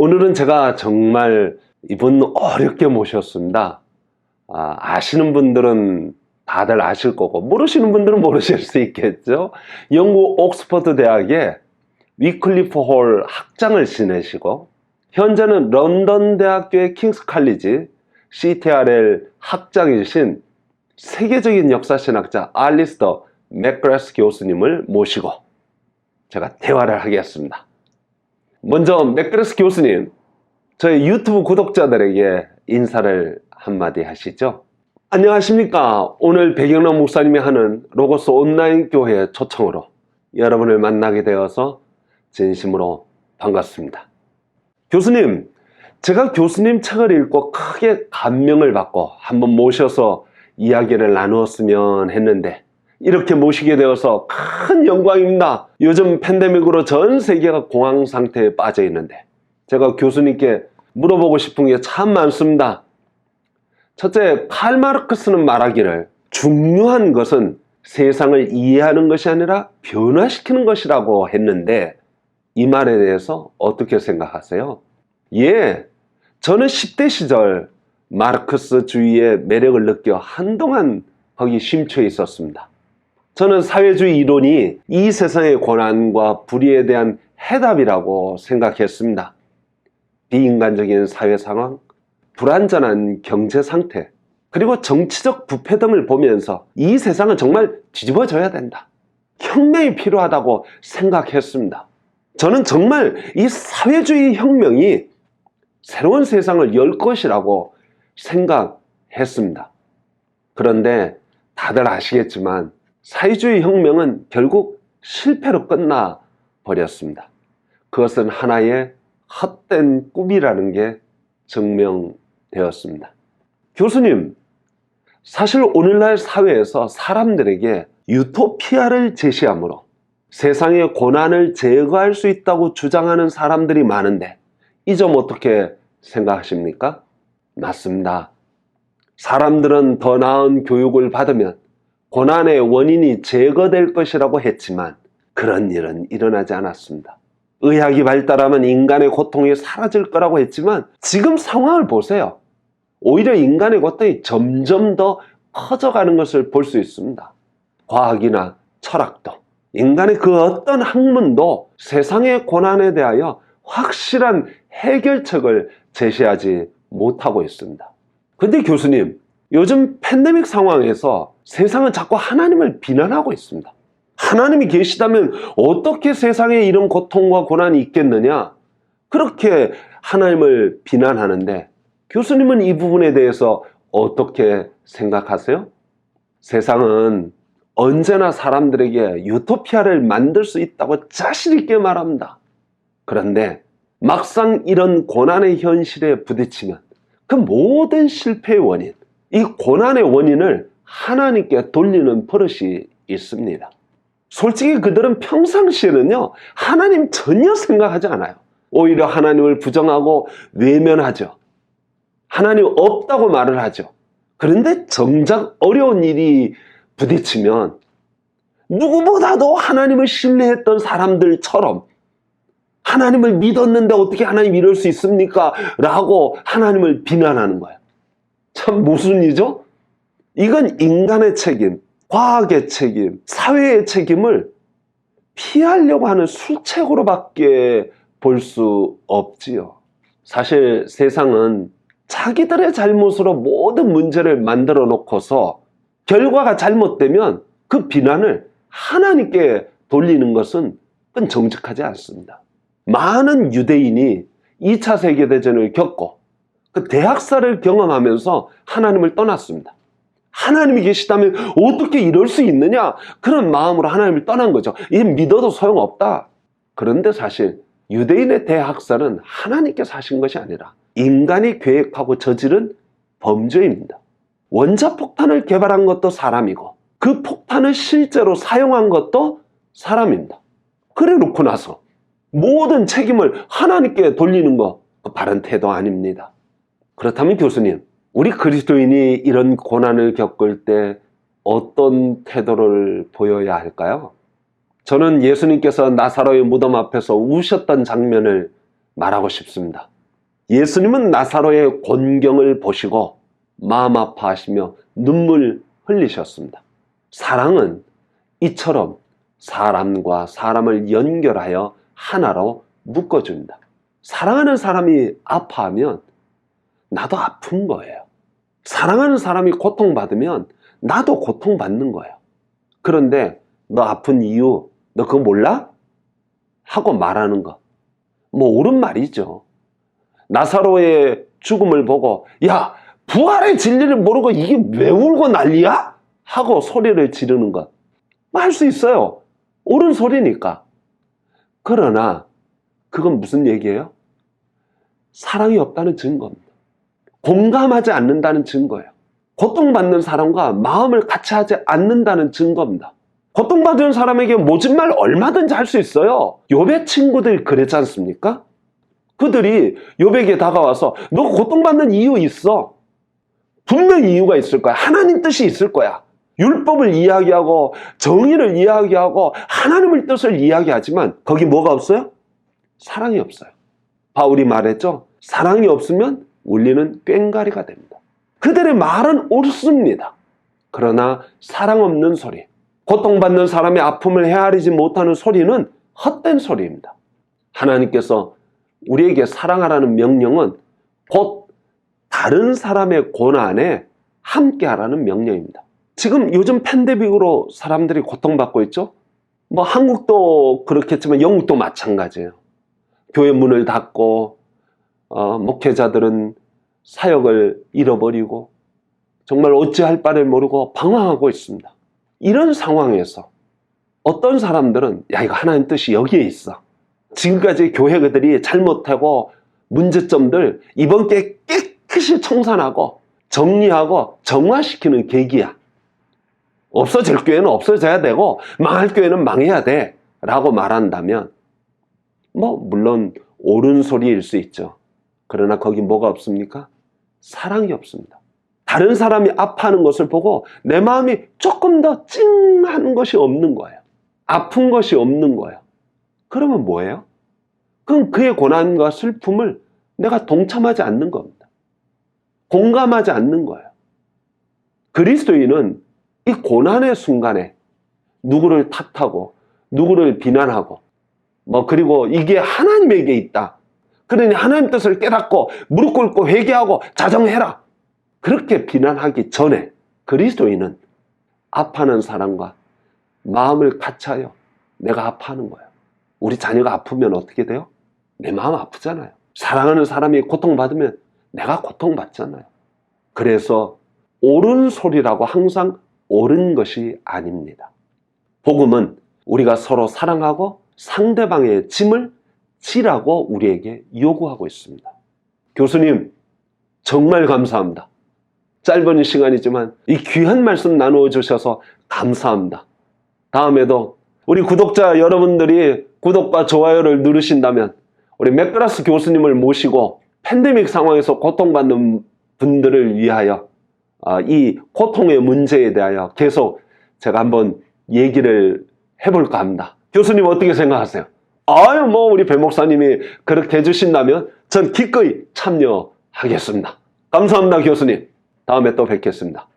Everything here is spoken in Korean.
오늘은 제가 정말 이분 어렵게 모셨습니다. 아, 아시는 분들은 다들 아실 거고 모르시는 분들은 모르실 수 있겠죠. 영국 옥스퍼드 대학의 위클리프 홀 학장을 지내시고 현재는 런던 대학교의 킹스 칼리지 CTRL 학장이신 세계적인 역사신학자 알리스터 맥그레스 교수님을 모시고 제가 대화를 하겠습니다. 먼저 맥그레스 교수님, 저희 유튜브 구독자들에게 인사를 한마디 하시죠. 안녕하십니까. 오늘 배경남 목사님이 하는 로고스 온라인 교회 초청으로 여러분을 만나게 되어서 진심으로 반갑습니다. 교수님, 제가 교수님 책을 읽고 크게 감명을 받고 한번 모셔서 이야기를 나누었으면 했는데 이렇게 모시게 되어서 큰 영광입니다. 요즘 팬데믹으로 전 세계가 공황 상태에 빠져 있는데 제가 교수님께 물어보고 싶은 게 참 많습니다. 첫째, 칼 마르크스는 말하기를 중요한 것은 세상을 이해하는 것이 아니라 변화시키는 것이라고 했는데 이 말에 대해서 어떻게 생각하세요? 예, 저는 10대 시절 마르크스 주의의 매력을 느껴 한동안 거기 심취해 있었습니다. 저는 사회주의 이론이 이 세상의 고난과 불의에 대한 해답이라고 생각했습니다. 비인간적인 사회 상황, 불안전한 경제 상태, 그리고 정치적 부패 등을 보면서 이 세상은 정말 뒤집어져야 된다. 혁명이 필요하다고 생각했습니다. 저는 정말 이 사회주의 혁명이 새로운 세상을 열 것이라고 생각했습니다. 그런데 다들 아시겠지만 사회주의 혁명은 결국 실패로 끝나 버렸습니다. 그것은 하나의 헛된 꿈이라는 게 증명되었습니다. 교수님, 사실 오늘날 사회에서 사람들에게 유토피아를 제시함으로 세상의 고난을 제거할 수 있다고 주장하는 사람들이 많은데 이 점 어떻게 생각하십니까? 맞습니다. 사람들은 더 나은 교육을 받으면 고난의 원인이 제거될 것이라고 했지만 그런 일은 일어나지 않았습니다. 의학이 발달하면 인간의 고통이 사라질 거라고 했지만 지금 상황을 보세요. 오히려 인간의 고통이 점점 더 커져가는 것을 볼 수 있습니다. 과학이나 철학도 인간의 그 어떤 학문도 세상의 고난에 대하여 확실한 해결책을 제시하지 못하고 있습니다. 근데 교수님, 요즘 팬데믹 상황에서 세상은 자꾸 하나님을 비난하고 있습니다. 하나님이 계시다면 어떻게 세상에 이런 고통과 고난이 있겠느냐? 그렇게 하나님을 비난하는데 교수님은 이 부분에 대해서 어떻게 생각하세요? 세상은 언제나 사람들에게 유토피아를 만들 수 있다고 자신있게 말합니다. 그런데 막상 이런 고난의 현실에 부딪히면 그 모든 실패의 원인, 이 고난의 원인을 하나님께 돌리는 버릇이 있습니다. 솔직히 그들은 평상시에는요, 하나님 전혀 생각하지 않아요. 오히려 하나님을 부정하고 외면하죠. 하나님 없다고 말을 하죠. 그런데 정작 어려운 일이 부딪히면 누구보다도 하나님을 신뢰했던 사람들처럼 하나님을 믿었는데 어떻게 하나님 이럴 수 있습니까? 라고 하나님을 비난하는 거예요. 참 무슨 일이죠? 이건 인간의 책임, 과학의 책임, 사회의 책임을 피하려고 하는 수책으로밖에 볼 수 없지요. 사실 세상은 자기들의 잘못으로 모든 문제를 만들어 놓고서 결과가 잘못되면 그 비난을 하나님께 돌리는 것은 그건 정직하지 않습니다. 많은 유대인이 2차 세계대전을 겪고 그 대학살을 경험하면서 하나님을 떠났습니다. 하나님이 계시다면 어떻게 이럴 수 있느냐? 그런 마음으로 하나님을 떠난 거죠. 이 믿어도 소용없다. 그런데 사실 유대인의 대학살은 하나님께서 하신 것이 아니라 인간이 계획하고 저지른 범죄입니다. 원자폭탄을 개발한 것도 사람이고 그 폭탄을 실제로 사용한 것도 사람입니다. 그래 놓고 나서 모든 책임을 하나님께 돌리는 거 바른 태도 아닙니다. 그렇다면 교수님, 우리 그리스도인이 이런 고난을 겪을 때 어떤 태도를 보여야 할까요? 저는 예수님께서 나사로의 무덤 앞에서 우셨던 장면을 말하고 싶습니다. 예수님은 나사로의 곤경을 보시고 마음 아파하시며 눈물 흘리셨습니다. 사랑은 이처럼 사람과 사람을 연결하여 하나로 묶어줍니다. 사랑하는 사람이 아파하면 나도 아픈 거예요. 사랑하는 사람이 고통받으면 나도 고통받는 거예요. 그런데 너 아픈 이유, 너 그거 몰라? 하고 말하는 거. 뭐 옳은 말이죠. 나사로의 죽음을 보고 야 부활의 진리를 모르고 이게 왜 울고 난리야? 하고 소리를 지르는 것. 할수 있어요. 옳은 소리니까. 그러나 그건 무슨 얘기예요? 사랑이 없다는 증거입니다. 공감하지 않는다는 증거예요. 고통받는 사람과 마음을 같이 하지 않는다는 증거입니다. 고통받은 사람에게 모진 말 얼마든지 할 수 있어요. 요배 친구들 그랬지 않습니까? 그들이 요백에 다가와서 너 고통받는 이유 있어. 분명히 이유가 있을 거야. 하나님 뜻이 있을 거야. 율법을 이야기하고 정의를 이야기하고 하나님의 뜻을 이야기하지만 거기 뭐가 없어요? 사랑이 없어요. 바울이 말했죠. 사랑이 없으면 울리는 꽹가리가 됩니다. 그들의 말은 옳습니다. 그러나 사랑 없는 소리, 고통받는 사람의 아픔을 헤아리지 못하는 소리는 헛된 소리입니다. 하나님께서 우리에게 사랑하라는 명령은 곧 다른 사람의 고난에 함께하라는 명령입니다. 지금 요즘 팬데믹으로 사람들이 고통받고 있죠? 뭐 한국도 그렇겠지만 영국도 마찬가지예요. 교회 문을 닫고 어, 목회자들은 사역을 잃어버리고 정말 어찌할 바를 모르고 방황하고 있습니다. 이런 상황에서 어떤 사람들은 야 이거 하나님 뜻이 여기에 있어. 지금까지 교회들이 잘못하고 문제점들 이번 게 깨끗이 청산하고 정리하고 정화시키는 계기야. 없어질 교회는 없어져야 되고 망할 교회는 망해야 돼 라고 말한다면 뭐 물론 옳은 소리일 수 있죠. 그러나 거기 뭐가 없습니까? 사랑이 없습니다. 다른 사람이 아파하는 것을 보고 내 마음이 조금 더 찡한 것이 없는 거예요. 아픈 것이 없는 거예요. 그러면 뭐예요? 그럼 그의 고난과 슬픔을 내가 동참하지 않는 겁니다. 공감하지 않는 거예요. 그리스도인은 이 고난의 순간에 누구를 탓하고 누구를 비난하고 뭐 그리고 이게 하나님에게 있다. 그러니 하나님 뜻을 깨닫고 무릎 꿇고 회개하고 자정해라. 그렇게 비난하기 전에 그리스도인은 아파하는 사람과 마음을 같이하여 내가 아파하는 거예요. 우리 자녀가 아프면 어떻게 돼요? 내 마음 아프잖아요. 사랑하는 사람이 고통받으면 내가 고통받잖아요. 그래서 옳은 소리라고 항상 옳은 것이 아닙니다. 복음은 우리가 서로 사랑하고 상대방의 짐을 지라고 우리에게 요구하고 있습니다. 교수님, 정말 감사합니다. 짧은 시간이지만 이 귀한 말씀 나누어 주셔서 감사합니다. 다음에도 우리 구독자 여러분들이 구독과 좋아요를 누르신다면 우리 맥그라스 교수님을 모시고 팬데믹 상황에서 고통받는 분들을 위하여 아, 이 고통의 문제에 대하여 계속 제가 한번 얘기를 해볼까 합니다. 교수님 어떻게 생각하세요? 아유, 뭐, 우리 배 목사님이 그렇게 해주신다면 전 기꺼이 참여하겠습니다. 감사합니다, 교수님. 다음에 또 뵙겠습니다.